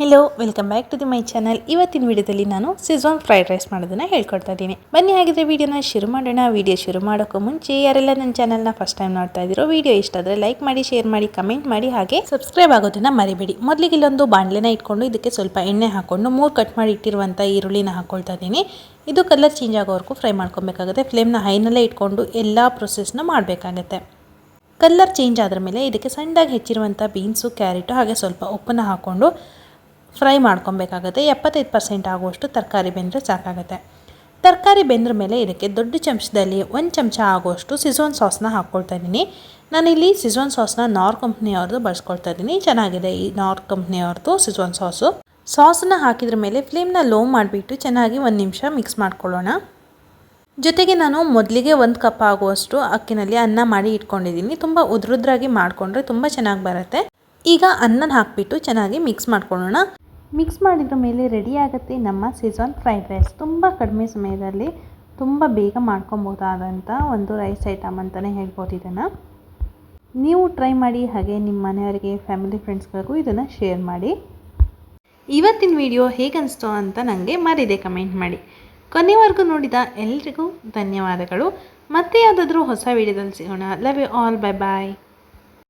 Hello welcome back to the my channel ಇವತ್ತಿನ ವಿಡಿಯೋದಲ್ಲಿ ನಾನು ಸಿಝಾನ್ ಫ್ರೈಡ್ ರೈಸ್ ಮಾಡೋದನ್ನ ಹೇಳ್ಕೊಡ್ತಾ ಇದ್ದೀನಿ. ಬನ್ನಿ ಹಾಗಿದ್ರೆ ವಿಡಿಯೋನ ಶುರು ಮಾಡೋಣ. ವಿಡಿಯೋ ಶುರು ಮಾಡೋಕ್ಕೂ ಮುಂಚೆ ಯಾರೆಲ್ಲ ನನ್ನ ಚಾನಲ್ನ ಫಸ್ಟ್ ಟೈಮ್ ನೋಡ್ತಾ ಇದ್ದೀರೋ, ವಿಡಿಯೋ ಇಷ್ಟ ಆದರೆ ಲೈಕ್ ಮಾಡಿ ಶೇರ್ ಮಾಡಿ ಕಮೆಂಟ್ ಮಾಡಿ ಹಾಗೆ ಸಬ್ಸ್ಕ್ರೈಬ್ ಆಗೋದನ್ನು ಮರಿಬೇಡಿ. ಮೊದಲಿಗೆ ಇಲ್ಲೊಂದು ಬಾಣಲೆನ ಇಟ್ಕೊಂಡು ಇದಕ್ಕೆ ಸ್ವಲ್ಪ ಎಣ್ಣೆ ಹಾಕ್ಕೊಂಡು ಮೂರು ಕಟ್ ಮಾಡಿ ಇಟ್ಟಿರುವಂಥ ಈರುಳ್ಳಿನ ಹಾಕ್ಕೊಳ್ತಾ ಇದ್ದೀನಿ. ಇದು ಕಲರ್ ಚೇಂಜ್ ಆಗೋವರೆಗೂ ಫ್ರೈ ಮಾಡ್ಕೊಬೇಕಾಗುತ್ತೆ. ಫ್ಲೇಮ್ನ ಹೈನಲ್ಲೇ ಇಟ್ಕೊಂಡು ಎಲ್ಲ ಪ್ರೊಸೆಸ್ನ ಮಾಡಬೇಕಾಗತ್ತೆ. ಕಲ್ಲರ್ ಚೇಂಜ್ ಆದ ಮೇಲೆ ಇದಕ್ಕೆ ಸಣ್ಣದಾಗಿ ಹೆಚ್ಚಿರುವಂಥ ಬೀನ್ಸು ಕ್ಯಾರೆಟು ಹಾಗೆ ಸ್ವಲ್ಪ ಉಪ್ಪನ್ನು ಹಾಕ್ಕೊಂಡು ಫ್ರೈ ಮಾಡ್ಕೊಬೇಕಾಗುತ್ತೆ. ಎಪ್ಪತ್ತೈದು ಪರ್ಸೆಂಟ್ ಆಗುವಷ್ಟು ತರಕಾರಿ ಬೆಂದರೆ ಸಾಕಾಗುತ್ತೆ. ತರಕಾರಿ ಬೆಂದ್ರ ಮೇಲೆ ಇದಕ್ಕೆ ದೊಡ್ಡ ಚಮಚದಲ್ಲಿ ಒಂದು ಚಮಚ ಆಗುವಷ್ಟು ಸಿಝೋನ್ ಸಾಸ್ನ ಹಾಕ್ಕೊಳ್ತಾ ಇದ್ದೀನಿ. ನಾನಿಲ್ಲಿ ಸಿಝೋನ್ ಸಾಸ್ನ ನಾರ್ ಕಂಪ್ನಿಯವ್ರದ್ದು ಬಳಸ್ಕೊಳ್ತಾ ಇದ್ದೀನಿ. ಚೆನ್ನಾಗಿದೆ ಈ ನಾರ್ ಕಂಪ್ನಿಯವ್ರದ್ದು ಸಿಝೋನ್ ಸಾಸು ಸಾಸನ್ನ ಹಾಕಿದ್ರ ಮೇಲೆ ಫ್ಲೇಮ್ನ ಲೋ ಮಾಡಿಬಿಟ್ಟು ಚೆನ್ನಾಗಿ ಒಂದು ನಿಮಿಷ ಮಿಕ್ಸ್ ಮಾಡ್ಕೊಳ್ಳೋಣ. ಜೊತೆಗೆ ನಾನು ಮೊದಲಿಗೆ ಒಂದು ಕಪ್ ಆಗುವಷ್ಟು ಅಕ್ಕಿನಲ್ಲಿ ಅನ್ನ ಮಾಡಿ ಇಟ್ಕೊಂಡಿದ್ದೀನಿ. ತುಂಬ ಉದ್ರುದ್ರಾಗಿ ಮಾಡಿಕೊಂಡ್ರೆ ತುಂಬ ಚೆನ್ನಾಗಿ ಬರುತ್ತೆ. ಈಗ ಅನ್ನನ ಹಾಕಿಬಿಟ್ಟು ಚೆನ್ನಾಗಿ ಮಿಕ್ಸ್ ಮಾಡ್ಕೊಳ್ಳೋಣ. ಮಿಕ್ಸ್ ಮಾಡಿದ್ರ ಮೇಲೆ ರೆಡಿ ಆಗುತ್ತೆ ನಮ್ಮ ಸೀಸನ್ ಫ್ರೈಡ್ ರೈಸ್ ತುಂಬ ಕಡಿಮೆ ಸಮಯದಲ್ಲಿ ತುಂಬ ಬೇಗ ಮಾಡ್ಕೊಬೋದಾದಂಥ ಒಂದು ರೈಸ್ ಐಟಮ್ ಅಂತಲೇ ಹೇಳ್ಬೋದು ಇದನ್ನು. ನೀವು ಟ್ರೈ ಮಾಡಿ ಹಾಗೆ ನಿಮ್ಮ ಮನೆಯವರಿಗೆ ಫ್ಯಾಮಿಲಿ ಫ್ರೆಂಡ್ಸ್ಗಳಿಗೂ ಇದನ್ನು ಶೇರ್ ಮಾಡಿ. ಇವತ್ತಿನ ವಿಡಿಯೋ ಹೇಗನ್ನಿಸ್ತು ಅಂತ ನನಗೆ ಮರಿದೆ ಕಮೆಂಟ್ ಮಾಡಿ. ಕೊನೆವರೆಗೂ ನೋಡಿದ ಎಲ್ರಿಗೂ ಧನ್ಯವಾದಗಳು. ಮತ್ತೆ ಯಾವುದಾದ್ರೂ ಹೊಸ ವಿಡಿಯೋದಲ್ಲಿ ಸಿಗೋಣ. Love you all bye bye